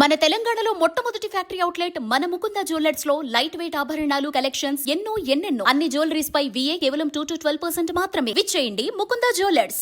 మన తెలంగాణలో మొట్టమొదటి ఫ్యాక్టరీ అవుట్లెట్ మన ముకుంద జ్యువెలర్స్లో లైట్ వెయిట్ ఆభరణాలు కలెక్షన్స్ ఎన్నో ఎన్నెన్నో. అన్ని జ్యువెలరీస్ పై విఏ కేవలం టూ టు ట్వెల్వ్ పర్సెంట్ మాత్రమే. విచ్చేయండి ముకుంద జ్యువెలర్స్.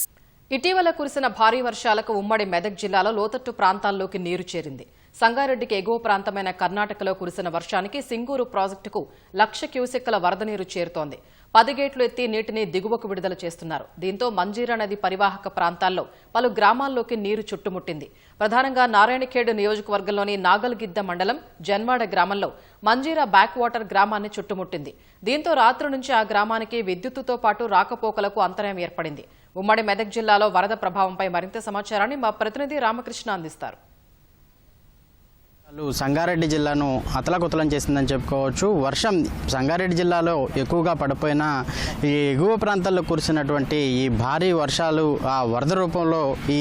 ఇటీవల కురిసిన భారీ వర్షాలకు ఉమ్మడి మెదక్ జిల్లాలో లోతట్టు ప్రాంతాల్లోకి నీరు చేరింది. సంగారెడ్డికి ఎగువ ప్రాంతమైన కర్ణాటకలో కురిసిన వర్షానికి సింగూరు ప్రాజెక్టుకు లక్ష క్యూసెక్కుల వరద నీరు చేరుతోంది. పది గేట్లు ఎత్తి నీటిని దిగువకు విడుదల చేస్తున్నారు. దీంతో మంజీరా నది పరివాహక ప్రాంతాల్లో పలు గ్రామాల్లోకి నీరు చుట్టుముట్టింది. ప్రధానంగా నారాయణఖేడ్ నియోజకవర్గంలోని నాగల్గిద్ద మండలం జన్వాడ గ్రామంలో మంజీరా బ్యాక్ వాటర్ గ్రామాన్ని చుట్టుముట్టింది. దీంతో రాత్రి నుంచి ఆ గ్రామానికి విద్యుత్తుతో పాటు రాకపోకలకు అంతరాయం ఏర్పడింది. ఉమ్మడి మెదక్ జిల్లాలో వరద ప్రభావంపై మరింత సమాచారాన్ని మా ప్రతినిధి రామకృష్ణ అందిస్తారు. సంగారెడ్డి జిల్లాను అతలకుతలం చేసిందని చెప్పుకోవచ్చు. వర్షం సంగారెడ్డి జిల్లాలో ఎక్కువగా పడిపోయిన ఈ ఎగువ ప్రాంతాల్లో కురిసినటువంటి ఈ భారీ వర్షాలు ఆ వరద రూపంలో ఈ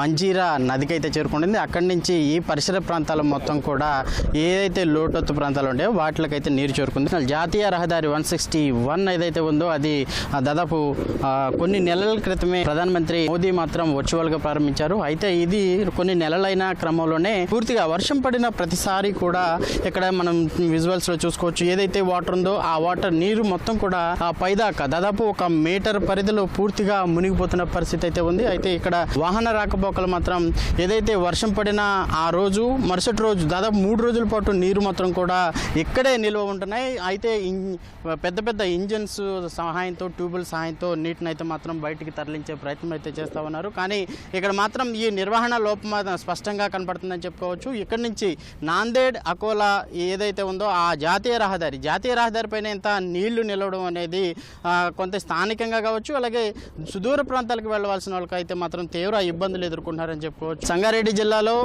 మంజీరా నదికైతే చేరుకుంటుంది. అక్కడి నుంచి ఈ పరిసర ప్రాంతాల మొత్తం కూడా ఏదైతే లోటత్తు ప్రాంతాలు ఉంటాయో వాటికైతే నీరు చేరుకుంది. జాతీయ రహదారి వన్ సిక్స్టీ వన్ ఏదైతే ఉందో అది దాదాపు కొన్ని నెలల క్రితమే ప్రధానమంత్రి మోదీ మాత్రం వర్చువల్గా ప్రారంభించారు. అయితే ఇది కొన్ని నెలలైన క్రమంలోనే పూర్తిగా వర్షం పడిన ప్రతిసారి కూడా ఇక్కడ మనం విజువల్స్లో చూసుకోవచ్చు. ఏదైతే వాటర్ ఉందో ఆ వాటర్ నీరు మొత్తం కూడా ఆ పైదాకా దాదాపు ఒక మీటర్ పరిధిలో పూర్తిగా మునిగిపోతున్న పరిస్థితి అయితే ఉంది. అయితే ఇక్కడ వాహన రాకపోకలు మాత్రం ఏదైతే వర్షం పడిన ఆ రోజు మరుసటి రోజు దాదాపు మూడు రోజుల పాటు నీరు మాత్రం కూడా ఇక్కడే నిల్వ ఉంటున్నాయి. అయితే పెద్ద పెద్ద ఇంజన్స్ సహాయంతో ట్యూబుల్ సహాయంతో నీటిని అయితే మాత్రం బయటికి తరలించే ప్రయత్నం అయితే చేస్తూ ఉన్నారు. కానీ ఇక్కడ మాత్రం ఈ నిర్వహణ లోపం స్పష్టంగా కనపడుతుందని చెప్పుకోవచ్చు. ఇక్కడ నుంచి నాందేడ్ అకోలా ఏదైతే ఉందో ఆ జాతీయ రహదారి జాతీయ రహదారి పైన ఇంత నీళ్ళు నిలవడం అనేది కొంత స్థానికంగా కావచ్చు అలాగే సుదూర ప్రాంతాలకు వెళ్ళవలసిన వాళ్ళకైతే మాత్రం తీవ్ర ఇబ్బందులు ఎదుర్కొంటున్నారని చెప్పుకోవచ్చు. సంగారెడ్డి జిల్లాలో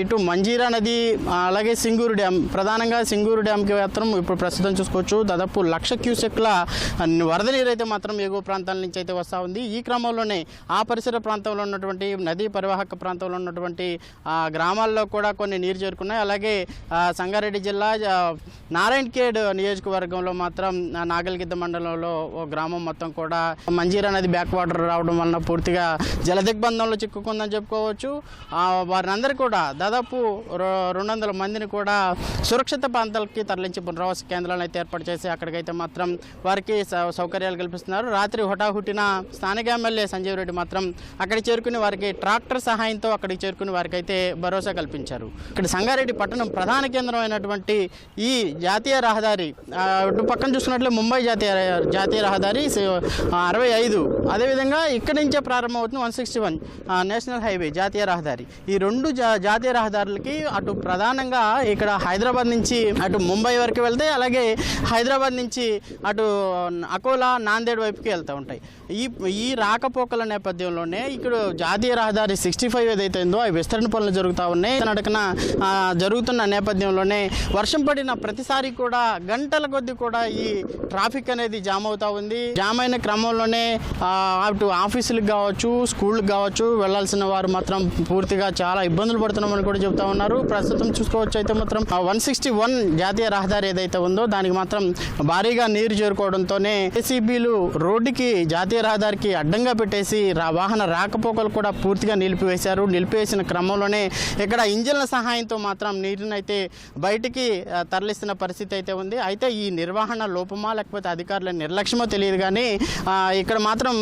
ఇటు మంజీరా నది అలాగే సింగూరు డ్యామ్ ప్రధానంగా సింగూరు డ్యామ్కి మాత్రం ఇప్పుడు ప్రస్తుతం చూసుకోవచ్చు. దాదాపు లక్ష క్యూసెక్ల వరద నీరు అయితే మాత్రం ఎగువ ప్రాంతాల నుంచి అయితే వస్తూ ఉంది. ఈ క్రమంలోనే ఆ పరిసర ప్రాంతంలో ఉన్నటువంటి నదీ పరివాహక ప్రాంతంలో ఉన్నటువంటి ఆ, గ్రామాల్లో కూడా కొన్ని నీరు చేరుకున్నాయి. అలాగే సంగారెడ్డి జిల్లా ఆ, ఖేడ్ నియోజకవర్గంలో మాత్రం నాగలిగిద్ద నాగల్గిద్ద మండలంలో ఓ గ్రామం మొత్తం కూడా మంజీరా నది బ్యాక్ వాటర్ రావడం వలన పూర్తిగా జల దిగ్బంధంలో చిక్కుకుందని చెప్పుకోవచ్చు. ఆ, వారినందరూ కూడా దాదాపు రెండు వందల మందిని కూడా సురక్షిత ప్రాంతాలకి తరలించి పునరావాస కేంద్రాలను అయితే ఏర్పాటు చేసి అక్కడికైతే మాత్రం వారికి సౌ- సౌకర్యాలు కల్పిస్తున్నారు. రాత్రి హుటాహుటిన స్థానిక ఎమ్మెల్యే సంజీవ్ రెడ్డి మాత్రం అక్కడికి చేరుకుని వారికి ట్రాక్టర్ సహాయంతో అక్కడికి చేరుకుని వారికైతే భరోసా కల్పించారు. ఇక్కడ సంగారెడ్డి పట్టణం ప్రధాన కేంద్రం అయినటువంటి ఈ జాతీయ రహదారి అటు పక్కన చూసుకున్నట్లే ముంబై జాతీయ జాతీయ రహదారి అరవై ఐదు. అదేవిధంగా ఇక్కడి నుంచే ప్రారంభమవుతుంది one sixty one national highway జాతీయ రహదారి. ఈ రెండు జా జాతీయ రహదారులకి అటు ప్రధానంగా ఇక్కడ హైదరాబాద్ నుంచి అటు ముంబై వరకు వెళ్తాయి అలాగే హైదరాబాద్ నుంచి అటు అకోలా నాందేడ్ వైపుకి వెళ్తూ ఉంటాయి. ఈ ఈ రాకపోకల నేపథ్యంలోనే ఇక్కడ జాతీయ రహదారి సిక్స్టీ ఫైవ్ ఏదైతే ఉందో అవి విస్తరణ పనులు జరుగుతూ ఉన్నాయి. నడకన జరుగుతున్న నేపథ్యంలోనే వర్షం పడిన ప్రతిసారి కూడా గంటల కొద్ది కూడా ఈ ట్రాఫిక్ అనేది జామ్ అవుతా ఉంది. జామ్ అయిన క్రమంలోనే అటు ఆఫీసులకు కావచ్చు స్కూళ్ళకి కావచ్చు వెళ్ళాల్సిన వారు మాత్రం పూర్తిగా చాలా ఇబ్బందులు పడుతున్నామని కూడా చెబుతా ఉన్నారు. ప్రస్తుతం చూసుకోవచ్చు అయితే మాత్రం వన్ సిక్స్టీ వన్ జాతీయ రహదారి ఏదైతే ఉందో దానికి మాత్రం భారీగా నీరు చేరుకోవడంతోనే ఏసీబీలు రోడ్డుకి జాతీయ రహదారికి అడ్డంగా పెట్టేసి వాహన రాకపోకలు కూడా పూర్తిగా నిలిపివేశారు. నిలిపివేసిన క్రమంలోనే ఇక్కడ ఇంజన్ల సహాయం సహాయంతో మాత్రం నీరునైతే బయటికి తరలిస్తున్న పరిస్థితి అయితే ఉంది. అయితే ఈ నిర్వహణ లోపమా లేకపోతే అధికారుల నిర్లక్ష్యమో తెలియదు కానీ ఇక్కడ మాత్రం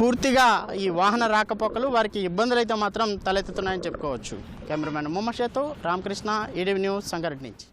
పూర్తిగా ఈ వాహన రాకపోకలు వారికి ఇబ్బందులు అయితే మాత్రం తలెత్తుతున్నాయని చెప్పుకోవచ్చు. కెమెరామెన్ ముమ్మషేతో రామకృష్ణ ఈడీవీ న్యూస్ సంగారెడ్డి నుంచి.